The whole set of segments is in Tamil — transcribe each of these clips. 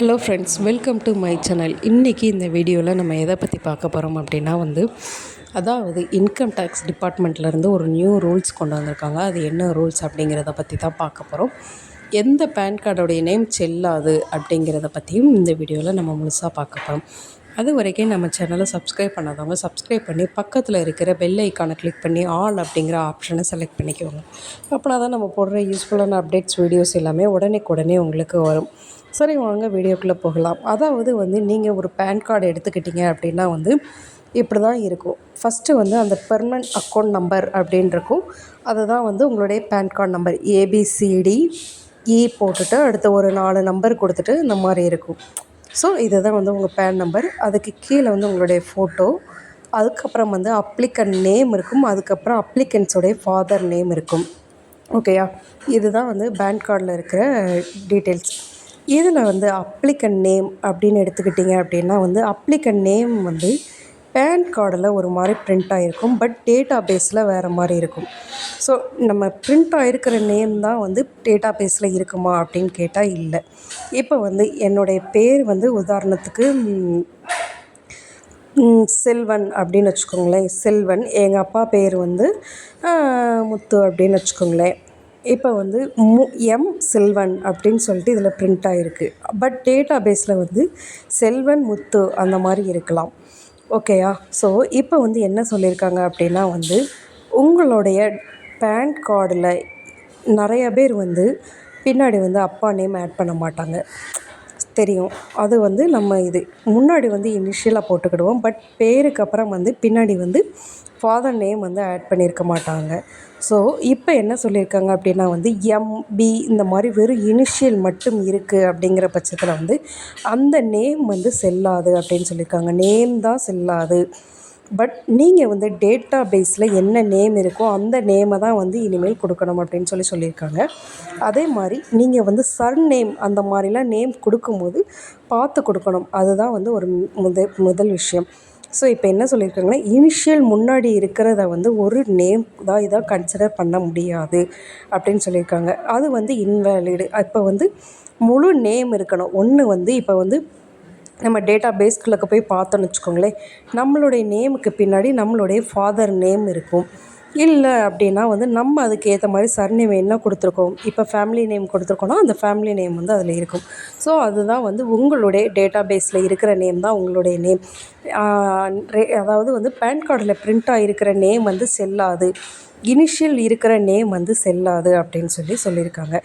Hello friends welcome to my channel இன்றைக்கி இந்த வீடியோவில் நம்ம எதை பற்றி பார்க்க போகிறோம் அப்படின்னா வந்து அதாவது இன்கம் டேக்ஸ் டிபார்ட்மெண்ட்லேருந்து ஒரு நியூ ரூல்ஸ் கொண்டு வந்திருக்காங்க. அது என்ன ரூல்ஸ் அப்படிங்கிறத பற்றி தான் பார்க்க போகிறோம் எந்த பேன் கார்டோடைய நேம் செல்லாது அப்படிங்கிறத பற்றியும் இந்த வீடியோவில் நம்ம முழுசாக பார்க்க போகிறோம் அது வரைக்கும் நம்ம சேனலை சப்ஸ்கிரைப் பண்ணாதவங்க சப்ஸ்கிரைப் பண்ணி பக்கத்தில் இருக்கிற பெல் ஐக்கானை கிளிக் பண்ணி ஆல் அப்படிங்கிற ஆப்ஷனை செலக்ட் பண்ணிக்கோங்க. அப்படின்னா தான் நம்ம போடுற யூஸ்ஃபுல்லான அப்டேட்ஸ் வீடியோஸ் எல்லாமே உடனே உடனே உங்களுக்கு வரும். சரி வாங்க வீடியோக்குள்ளே போகலாம். அதாவது வந்து நீங்கள் ஒரு பேன் கார்டு எடுத்துக்கிட்டீங்க அப்படின்னா வந்து இப்படி தான் இருக்கும். ஃபஸ்ட்டு வந்து அந்த பெர்மனன்ட் அக்கௌண்ட் நம்பர் அப்படின்னு இருக்கும் அதுதான் வந்து உங்களுடைய PAN card number ABCD E போட்டுட்டு அடுத்த ஒரு நாலு நம்பர் கொடுத்துட்டு இந்த மாதிரி இருக்கும். ஸோ இதுதான் வந்து உங்கள் பேன் நம்பர் அதுக்கு கீழே வந்து உங்களுடைய ஃபோட்டோ அதுக்கப்புறம் வந்து அப்ளிகன் நேம் இருக்கும். அதுக்கப்புறம் அப்ளிகன்ஸோடைய ஃபாதர் நேம் இருக்கும். ஓகேயா இதுதான் வந்து பேன் கார்டில் இருக்கிற டீட்டெயில்ஸ் இதில் வந்து அப்ளிகன் நேம் அப்படின்னு எடுத்துக்கிட்டிங்க அப்படின்னா வந்து அப்ளிகன் நேம் வந்து பேன் கார்டில் ஒரு மாதிரி பிரிண்ட் ஆகிருக்கும் பட் டேட்டா பேஸில் வேறு மாதிரி இருக்கும். ஸோ நம்ம பிரிண்ட் ஆகிருக்கிற நேம் தான் வந்து டேட்டா பேஸில் இருக்குமா அப்படின்னு கேட்டால் இல்லை. இப்போ வந்து என்னுடைய பேர் வந்து உதாரணத்துக்கு செல்வன் அப்படின்னு வச்சுக்கோங்களேன். செல்வன் எங்கள் அப்பா பேர் வந்து முத்து அப்படின்னு வச்சுக்கோங்களேன். இப்போ வந்து மு எம் செல்வன் அப்படின்னு சொல்லிட்டு இதில் பிரிண்ட் ஆகிருக்கு பட் டேட்டா பேஸில் வந்து செல்வன் முத்து அந்த மாதிரி இருக்கலாம். ஓகேயா ஸோ இப்போ வந்து என்ன சொல்லியிருக்காங்க அப்படின்னா வந்து உங்களுடைய பேன் கார்டில் நிறைய பேர் வந்து பின்னாடி வந்து அப்பா நேம் ஆட் பண்ண மாட்டாங்க. தெரியும். அது வந்து நம்ம இது முன்னாடி வந்து இனிஷியலாக போட்டுக்கிடுவோம். பட் பேருக்கு அப்புறம் வந்து பின்னாடி வந்து ஃபாதர் நேம் வந்து ஆட் பண்ணியிருக்க மாட்டாங்க. ஸோ இப்போ என்ன சொல்லியிருக்காங்க அப்படின்னா வந்து எம்பி இந்த மாதிரி வெறும் இனிஷியல் மட்டும் இருக்குது அப்படிங்கிற பட்சத்தில் வந்து அந்த நேம் வந்து செல்லாது அப்படின்னு சொல்லியிருக்காங்க நேம் தான் செல்லாது. பட் நீங்கள் வந்து டேட்டா பேஸில் என்ன நேம் இருக்கோ அந்த நேமை தான் வந்து இனிமேல் கொடுக்கணும் அப்படின்னு சொல்லி சொல்லியிருக்காங்க. அதே மாதிரி நீங்கள் வந்து சர் நேம் அந்த மாதிரிலாம் நேம் கொடுக்கும்போது பார்த்து கொடுக்கணும். அதுதான் வந்து ஒரு முதல் முதல் விஷயம். ஸோ இப்போ என்ன சொல்லியிருக்காங்கன்னா இனிஷியல் முன்னாடி இருக்கிறத வந்து ஒரு நேம் தான் இதாக கன்சிடர் பண்ண முடியாது அப்படின்னு சொல்லியிருக்காங்க. அது வந்து இன்வேலிடு இப்போ வந்து முழு நேம் இருக்கணும். ஒன்று வந்து இப்போ வந்து நம்ம டேட்டா பேஸ்குள்ளே போய் பார்த்தோன்னு வச்சுக்கோங்களேன் நம்மளுடைய நேமுக்கு பின்னாடி நம்மளுடைய ஃபாதர் நேம் இருக்கும். இல்லை அப்படின்னா வந்து நம்ம அதுக்கு ஏற்ற மாதிரி சர்நேம் என்ன கொடுத்துருக்கோம் இப்போ ஃபேமிலி நேம் கொடுத்துருக்கோன்னா அந்த ஃபேமிலி நேம் வந்து அதில் இருக்கும். ஸோ அதுதான் வந்து உங்களுடைய டேட்டா பேஸில் இருக்கிற நேம் தான் உங்களுடைய நேம் அதாவது வந்து பேன் கார்டில் பிரிண்ட் ஆகிருக்கிற நேம் வந்து செல்லாது. இனிஷியல் இருக்கிற நேம் வந்து செல்லாது அப்படின்னு சொல்லி சொல்லியிருக்காங்க.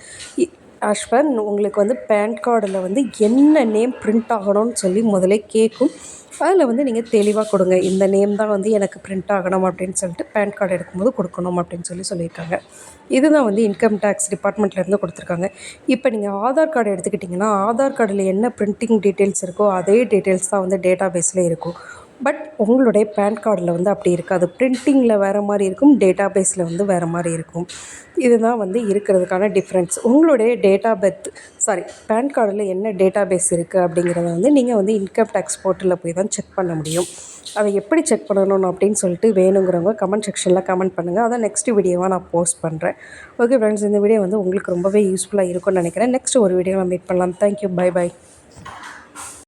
ஆஸ் பர் உங்களுக்கு வந்து பேன் கார்டில் வந்து என்ன நேம் பிரிண்ட் ஆகணும்னு சொல்லி முதலே கேட்கும் அதில் வந்து நீங்கள் தெளிவாக கொடுங்க. இந்த நேம் தான் வந்து எனக்கு பிரிண்ட் ஆகணும் அப்படின்னு சொல்லிட்டு பேன் கார்டு எடுக்கும்போது கொடுக்கணும் அப்படின்னு சொல்லி சொல்லியிருக்காங்க. இதுதான் வந்து இன்கம் டேக்ஸ் டிபார்ட்மெண்ட்லேருந்து கொடுத்துருக்காங்க. இப்போ நீங்கள் ஆதார் கார்டு எடுத்துக்கிட்டிங்கன்னா ஆதார் கார்டில் என்ன பிரிண்டிங் டீட்டெயில்ஸ் இருக்கோ அதே டீட்டெயில்ஸ் தான் வந்து டேட்டா பேஸில் இருக்கும். பட் உங்களுடைய பேன் கார்டில் வந்து அப்படி இருக்காது. பிரிண்டிங்கில் வேறு மாதிரி இருக்கும் டேட்டா பேஸில் வந்து வேறு மாதிரி இருக்கும். இதுதான் வந்து இருக்கிறதுக்கான டிஃப்ரென்ஸ் உங்களுடைய டேட்டா பெர்த் சாரி பேன் கார்டில் என்ன டேட்டா பேஸ் இருக்குது அப்படிங்கிறத வந்து நீங்கள் வந்து இன்கம் டேக்ஸ் போர்ட்டலில் போய் தான் செக் பண்ண முடியும். அதை எப்படி செக் பண்ணணும் அப்படின்னு சொல்லிட்டு வேணுங்கிறவங்க கமெண்ட் செக்ஷனில் கமெண்ட் பண்ணுங்கள் அதை நெக்ஸ்ட் வீடியோவாக நான் போஸ்ட் பண்ணுறேன் ஓகே ஃப்ரெண்ட்ஸ் இந்த வீடியோ வந்து உங்களுக்கு ரொம்பவே யூஸ்ஃபுல்லாக இருக்கும்னு நினைக்கிறேன். நெக்ஸ்ட் ஒரு வீடியோவில் மீட் பண்ணலாம். Thank you bye by